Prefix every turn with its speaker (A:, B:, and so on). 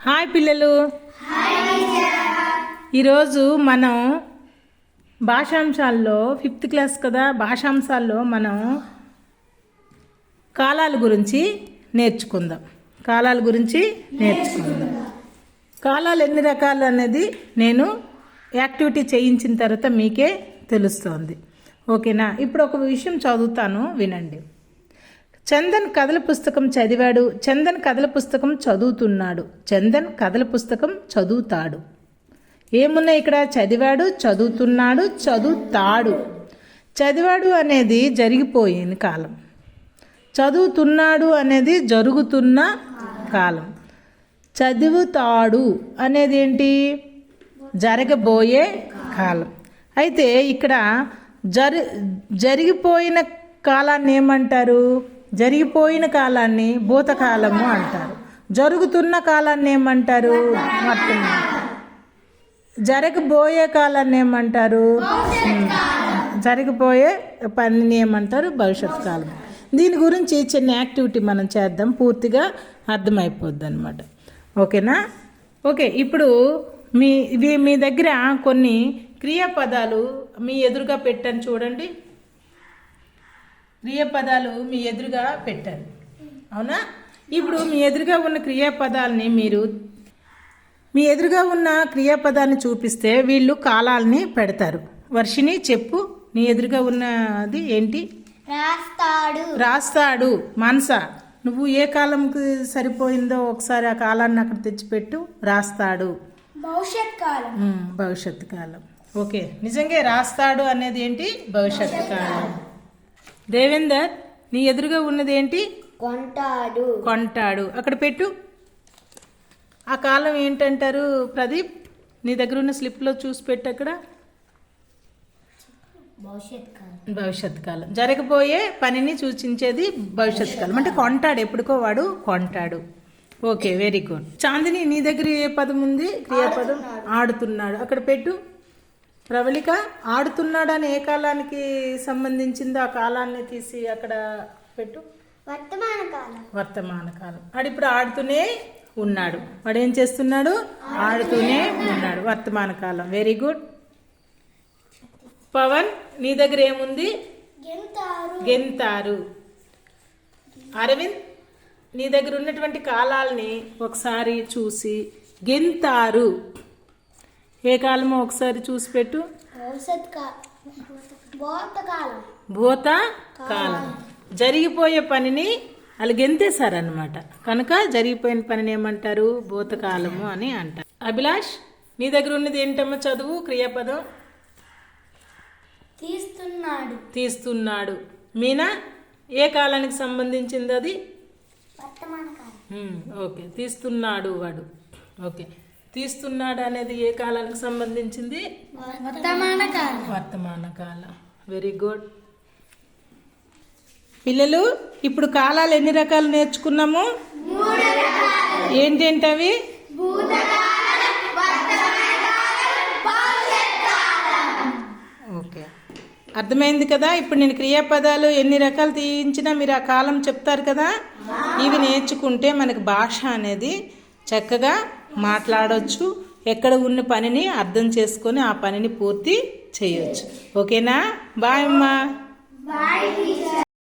A: Hi పిల్లలు. ఈరోజు మనం భాషాంశాల్లో ఫిఫ్త్ క్లాస్ కదా భాషాంశాల్లో మనం కాలాల గురించి నేర్చుకుందాం. కాలాల గురించి నేర్చుకుందాం. కాలాలు ఎన్ని రకాలు అనేది నేను యాక్టివిటీ చేయించిన తర్వాత మీకే తెలుస్తోంది. ఓకేనా? ఇప్పుడు ఒక విషయం చదువుతాను వినండి. చందన్ కథల పుస్తకం చదివాడు. చందన్ కథల పుస్తకం చదువుతున్నాడు. చందన్ కథల పుస్తకం చదువుతాడు. ఏమున్నాయి ఇక్కడ? చదివాడు చదువుతున్నాడు చదువుతాడు. చదివాడు అనేది జరిగిపోయిన కాలం. చదువుతున్నాడు అనేది జరుగుతున్న కాలం. చదువుతాడు అనేది ఏంటి? జరగబోయే కాలం. అయితే ఇక్కడ జరి జరిగిపోయిన కాలాన్ని ఏమంటారు? జరిగిపోయిన కాలాన్ని భూతకాలము అంటారు. జరుగుతున్న కాలాన్ని ఏమంటారు? జరగబోయే కాలాన్ని ఏమంటారు? జరిగిపోయే పనిని ఏమంటారు? భవిష్యత్ కాలం. దీని గురించి చిన్న యాక్టివిటీ మనం చేద్దాం. పూర్తిగా అర్థమైపోద్ది అనమాట ఓకేనా? ఓకే ఇప్పుడు మీ ఇవి మీ దగ్గర కొన్ని క్రియాపదాలు మీ ఎదురుగా పెట్టాను చూడండి. క్రియాపదాలు మీ ఎదురుగా పెట్టాను అవునా? ఇప్పుడు మీ ఎదురుగా ఉన్న క్రియాపదాలని మీరు మీ ఎదురుగా ఉన్న క్రియాపదాన్ని చూపిస్తే వీళ్ళు కాలాలని పెడతారు. వర్షిని చెప్పు. నీ ఎదురుగా ఉన్నది ఏంటి?
B: రాస్తాడు.
A: రాస్తాడు. మనస నువ్వు ఏ కాలంకి సరిపోయిందో ఒకసారి ఆ కాలాన్ని అక్కడ తెచ్చిపెట్టు. రాస్తాడు.
B: భవిష్యత్ కాలం.
A: ఉమ్, భవిష్యత్తు కాలం. ఓకే. నిజంగా రాస్తాడు అనేది ఏంటి? భవిష్యత్తు కాలం. దేవేందర్ నీ ఎదురుగా ఉన్నది ఏంటి?
B: కొంటాడు.
A: కొంటాడు. అక్కడ పెట్టు. ఆ కాలం ఏంటంటారు ప్రదీప్? నీ దగ్గర ఉన్న స్లిప్లో చూసి పెట్టు అక్కడ.
B: భవిష్యత్ కాలం.
A: భవిష్యత్ కాలం. జరగబోయే పనిని సూచించేది భవిష్యత్ కాలం. అంటే కొంటాడు. ఎప్పుడుకో వాడు కొంటాడు. ఓకే వెరీ గుడ్ చాందిని నీ దగ్గర ఏ పదం ఉంది? క్రియాపదం? ఆడుతున్నాడు. అక్కడ పెట్టు. ప్రవళిక ఆడుతున్నాడు అని ఏ కాలానికి సంబంధించిందో ఆ కాలాన్ని తీసి అక్కడ పెట్టు.
B: వర్తమాన కాలం.
A: వర్తమాన కాలం. వాడు ఇప్పుడు ఆడుతూనే ఉన్నాడు. వాడు ఏం చేస్తున్నాడు? ఆడుతూనే ఉన్నాడు. వర్తమాన కాలం. వెరీ గుడ్ పవన్ నీ దగ్గర ఏముంది?
B: గెంతారు.
A: అరవింద్ నీ దగ్గర ఉన్నటువంటి కాలాల్ని ఒకసారి చూసి గెంతారు. ఏ కాలమో ఒకసారి చూసి పెట్టు.
B: భూత కాలం.
A: జరిగిపోయే పనిని వాళ్ళు గెంతేశారనమాట కనుక జరిగిపోయిన పనిని ఏమంటారు? భూతకాలము అని అంటారు. అభిలాష్ నీ దగ్గర ఉన్నది ఏంటమ్మా చదువు క్రియాపదం?
B: తీస్తున్నాడు.
A: తీస్తున్నాడు. మీనా ఏ కాలానికి సంబంధించింది అది? ఓకే. తీస్తున్నాడు వాడు. ఓకే. తీస్తున్నాడు అనేది ఏ కాలానికి సంబంధించింది?
B: వర్తమాన కాలం.
A: వర్తమాన కాలం. వెరీ గుడ్ పిల్లలు ఇప్పుడు కాలాలు ఎన్ని రకాలు నేర్చుకున్నాము? ఏంటేంటవి? ఓకే. అర్థమైంది కదా? ఇప్పుడు నేను క్రియాపదాలు ఎన్ని రకాలు తీయించినా మీరు ఆ కాలం చెప్తారు కదా? ఇవి నేర్చుకుంటే మనకి భాష అనేది చక్కగా మాట్లాడవచ్చు ఎక్కడ ఉన్న పనిని అర్థం చేసుకొని ఆ పనిని పూర్తి చేయొచ్చు. ఓకేనా? బాయ్ అమ్మా.